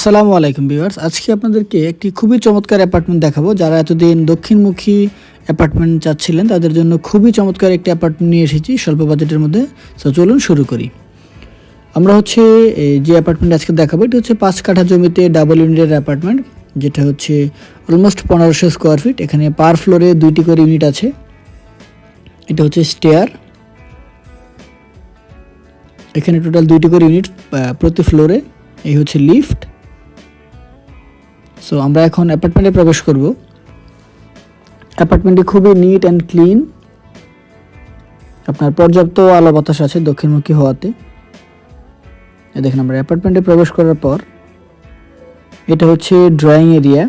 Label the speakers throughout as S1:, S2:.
S1: আসসালামু আলাইকুম ভিউয়ার্স। আজকে আপনাদেরকে একটি খুবই চমৎকার অ্যাপার্টমেন্ট দেখাবো। যারা এতদিন দক্ষিণমুখী অ্যাপার্টমেন্ট চাচ্ছিলেন, তাদের জন্য খুবই চমৎকার একটি অ্যাপার্টমেন্ট নিয়ে এসেছি স্বল্প বাজেটের মধ্যে। তো চলুন শুরু করি। আমরা হচ্ছে যে অ্যাপার্টমেন্ট আজকে দেখাবো, এটা হচ্ছে পাঁচ কাঠা জমিতে ডাবল ইউনিটের অ্যাপার্টমেন্ট, যেটা হচ্ছে অলমোস্ট পনেরোশো স্কোয়ার ফিট এখানে পার ফ্লোরে দুইটি করে ইউনিট আছে। এটা হচ্ছে স্টেয়ার এখানে টোটাল দুইটি করে ইউনিট প্রতি ফ্লোরে এই হচ্ছে লিফট সো আমরা এখন অ্যাপার্টমেন্টে প্রবেশ করব। অ্যাপার্টমেন্টটি খুবই নিট অ্যান্ড ক্লিন আপনার পর্যাপ্ত আলো বাতাস আছে দক্ষিণমুখী হওয়াতে। দেখেন আমরা অ্যাপার্টমেন্টে প্রবেশ করার পর, এটা হচ্ছে ড্রয়িং এরিয়া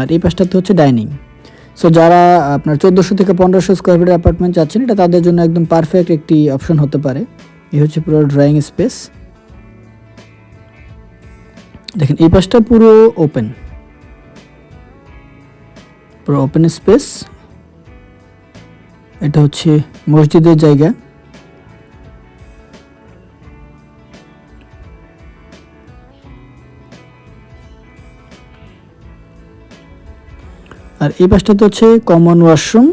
S1: আর এই পাশটাতে হচ্ছে ডাইনিং সো যারা আপনার চোদ্দোশো থেকে পনেরোশো স্কোয়ার ফিটের অ্যাপার্টমেন্ট চাচ্ছেন, এটা তাদের জন্য একদম পারফেক্ট একটি অপশন হতে পারে। এই হচ্ছে পুরো ড্রয়িং স্পেস দেখেন, এই পাশটা পুরো ওপেন পুরো ওপেন স্পেস এটা হচ্ছে মসজিদের জায়গা। আর এই পাশটাতে হচ্ছে কমন ওয়াশরুম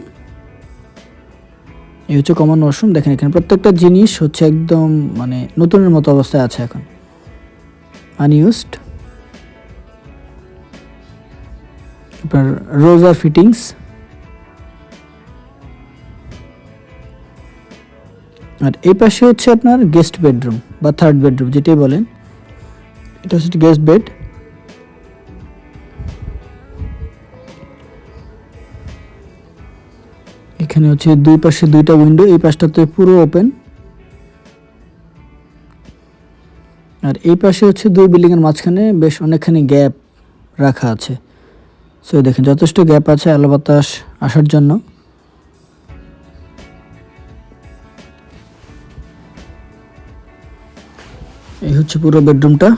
S1: এই হচ্ছে কমন ওয়াশরুম দেখেন, এখানে প্রত্যেকটা জিনিস হচ্ছে একদম মানে নতুনের মতো অবস্থায় আছে এখন। আনইউজড আপনার রোজার ফিটিংস আর এই পাশে হচ্ছে আপনার গেস্ট বেডরুম বা থার্ড বেডরুম যেটাই বলেন। এটা হচ্ছে গেস্ট বেড এখানে হচ্ছে দুই পাশে দুইটা উইন্ডো এই পাশটাতে পুরো ওপেন আর এই পাশে হচ্ছে দুই বিল্ডিং এর মাঝখানে বেশ অনেকখানি গ্যাপ রাখা আছে। সো দেখেন, যথেষ্ট গ্যাপ আছে আলো বাতাস আসার জন্য। এই হচ্ছে পুরো বেডরুমটা।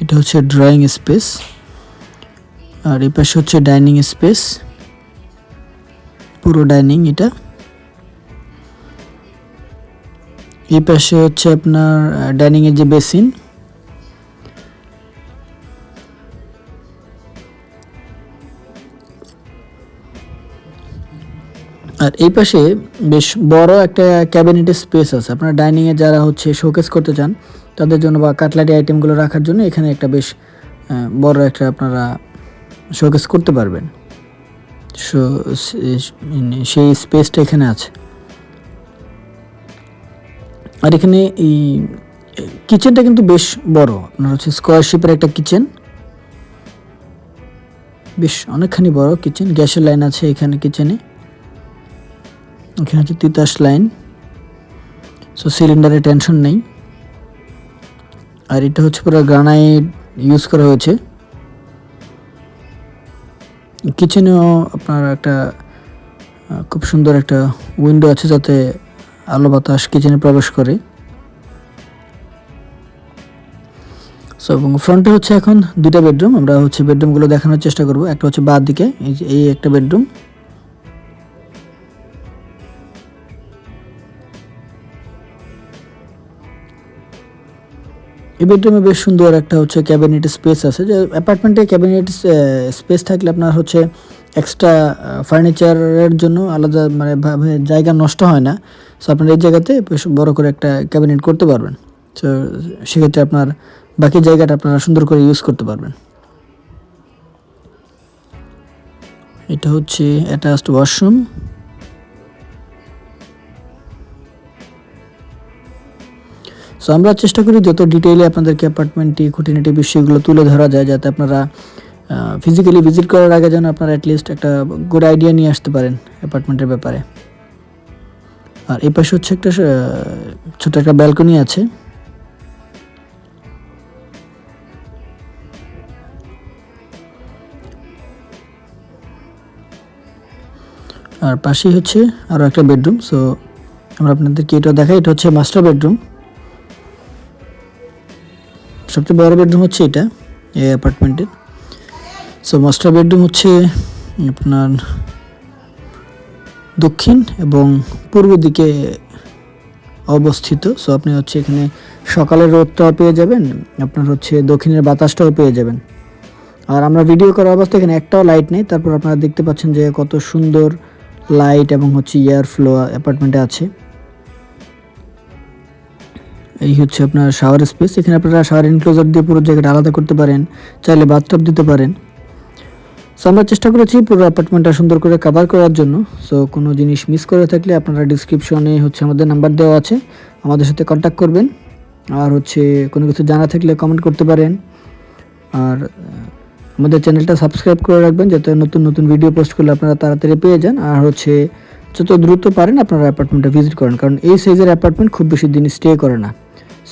S1: এটা হচ্ছে ড্রয়িং স্পেস আর এই পাশে হচ্ছে ডাইনিং স্পেস পুরো ডাইনিং এটা। এই পাশে হচ্ছে আপনার ডাইনিং এর যে বেসিন। আর এই পাশে বেশ বড় একটা ক্যাবিনেট স্পেস আছে। আপনার ডাইনিং এ যারা হচ্ছে শোকেস করতে চান, তাদের জন্য বা কাটলারি আইটেমগুলো রাখার জন্য এখানে একটা বেশ বড় একটা আপনারা শোকেস করতে পারবেন। সো, সেই স্পেসটা এখানে আছে। আর এখানে এই কিচেনটা কিন্তু বেশ বড়। আপনার হচ্ছে স্কোয়ার শেপের একটা কিচেন বেশ অনেকখানি বড় কিচেন গ্যাসের লাইন আছে এখানে কিচেনে এখানে হচ্ছে তিতাস লাইন সো সিলিন্ডারে টেনশন নেই। আর এটা হচ্ছে পুরো গ্রানাইট ইউজ করা হয়েছে। কিচেনেও আপনার একটা খুব সুন্দর একটা উইন্ডো আছে যাতে আলো বাতাস কিচেনে প্রবেশ করে। সো এবং ফ্রন্টে হচ্ছে এখন দুইটা বেডরুম আমরা হচ্ছে বেডরুমগুলো দেখানোর চেষ্টা করব। একটা হচ্ছে বাদ দিকে, এই একটা বেডরুম এই বেডরুমে বেশ সুন্দর একটা হচ্ছে ক্যাবিনেট স্পেস আছে। যে অ্যাপার্টমেন্টে ক্যাবিনেট স্পেস থাকলে আপনার হচ্ছে এক্সট্রা ফার্নিচারের জন্য আলাদা মানে জায়গা নষ্ট হয় না। সো আপনার এই জায়গাতে বড় করে একটা ক্যাবিনেট করতে পারবেন। তো সেক্ষেত্রে আপনার বাকি জায়গাটা আপনারা সুন্দর করে ইউজ করতে পারবেন। এটা হচ্ছে অ্যাটাচড ওয়াশরুম সো আমরা চেষ্টা করি যত ডিটেইলে আপনাদেরকে অ্যাপার্টমেন্টটি খুঁটিনাটি বিষয়গুলো তুলে ধরা যায়, যাতে আপনারা ফিজিক্যালি ভিজিট করার আগে যেন আপনারা অ্যাটলিস্ট একটা গুড আইডিয়া নিয়ে আসতে পারেন অ্যাপার্টমেন্টের ব্যাপারে। আর এই পাশে হচ্ছে একটা ছোট একটা ব্যালকনি আছে। আর পাশেই হচ্ছে আরও একটা বেডরুম সো আমরা আপনাদেরকে এটা দেখাই, এটা হচ্ছে মাস্টার বেডরুম। সবচেয়ে বড় বেডরুম হচ্ছে এটা, এই অ্যাপার্টমেন্টের সো মাস্টার বেডরুম হচ্ছে আপনার দক্ষিণ এবং পূর্ব দিকে অবস্থিত। সো আপনি হচ্ছে এখানে সকালের রোদটাও পেয়ে যাবেন, আপনার হচ্ছে দক্ষিণের বাতাসটাও পেয়ে যাবেন। আর আমরা ভিডিও করা অবস্থায় এখানে একটাও লাইট নেই। তারপর আপনারা দেখতে পাচ্ছেন যে কত সুন্দর লাইট এবং হচ্ছে এয়ার ফ্লো অ্যাপার্টমেন্টে আছে। এই হচ্ছে আপনার শাওয়ার স্পেস এখানে আপনারা শাওয়ার এনক্লোজার দিয়ে পুরো জায়গাটা আলাদা করতে পারেন, চাইলে বাথটব দিতে পারেন। সো আমরা চেষ্টা করেছি পুরো অ্যাপার্টমেন্টটা সুন্দর করে কভার করার জন্য। সো কোনো জিনিস মিস করে থাকলে আপনারা ডিসক্রিপশনে হচ্ছে আমাদের নাম্বার দেওয়া আছে। আমাদের সাথে কন্ট্যাক্ট করবেন। আর হচ্ছে কোনো কিছু জানা থাকলে কমেন্ট করতে পারেন। আর আমাদের চ্যানেলটা সাবস্ক্রাইব করে রাখবেন যাতে নতুন নতুন ভিডিও পোস্ট করলে আপনারা তাড়াতাড়ি পেয়ে যান। আর হচ্ছে, যত দ্রুত পারেন আপনারা অ্যাপার্টমেন্টটা ভিজিট করেন। কারণ এই সাইজের অ্যাপার্টমেন্ট খুব বেশি দিন স্টে করে না।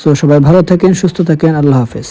S1: সো সবাই ভালো থাকেন, সুস্থ থাকেন। আল্লাহ হাফেজ।